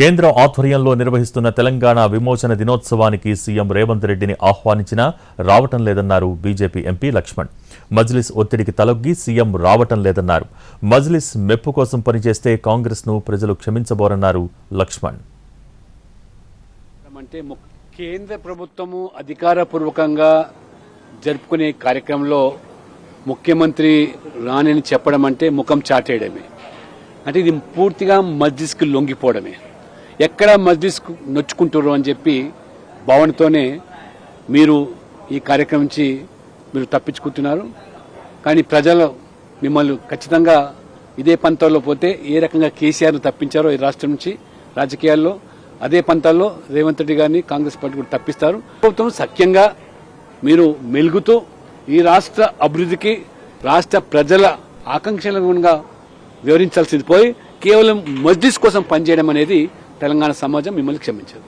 కేంద్ర ఆధ్వర్యంలో నిర్వహిస్తున్న తెలంగాణ విమోచన దినోత్సవానికి సీఎం రేవంత్ రెడ్డిని ఆహ్వానించినా రావటం లేదన్నారు బీజేపీ ఎంపీ లక్ష్మణ్. మజ్లిస్ ఒత్తిడికి తలొగ్గి సీఎం రావటం లేదన్నారు. మజ్లిస్ మెప్పు కోసం పనిచేస్తే కాంగ్రెస్ను ప్రజలు క్షమించబోరన్నారు లక్ష్మణ్. అంటే ము- కేంద్ర ప్రభుత్వము అధికారపూర్వకంగా జరుపుకునే కార్యక్రమంలో ముఖ్యమంత్రి రానని చెప్పడం అంటే ముఖం చాటేయడమే. అంటే ఇది పూర్తిగా మజ్లిస్కి లొంగిపోవడమే. ఎక్కడ మస్జిద్కు నొచ్చుకుంటారు అని చెప్పి భావనతోనే మీరు ఈ కార్యక్రమం నుంచి మీరు తప్పించుకుంటున్నారు. కానీ ప్రజలు మిమ్మల్ని ఖచ్చితంగా ఇదే పంతాల్లో పోతే ఏ రకంగా కేసీఆర్ను తప్పించారో ఈ రాష్ట్రం నుంచి రాజకీయాల్లో అదే పంతాల్లో రేవంత్ రెడ్డి గారిని కాంగ్రెస్ పార్టీ కూడా తప్పిస్తారు. ప్రభుత్వం సఖ్యంగా మీరు మెలుగుతూ ఈ రాష్ట్ర అభివృద్ధికి రాష్ట్ర ప్రజల ఆకాంక్షలుగా వివరించాల్సింది పోయి కేవలం మజ్లిస్ కోసం పనిచేయడం అనేది తెలంగాణ సమాజం మిమ్మల్ని క్షమించదు.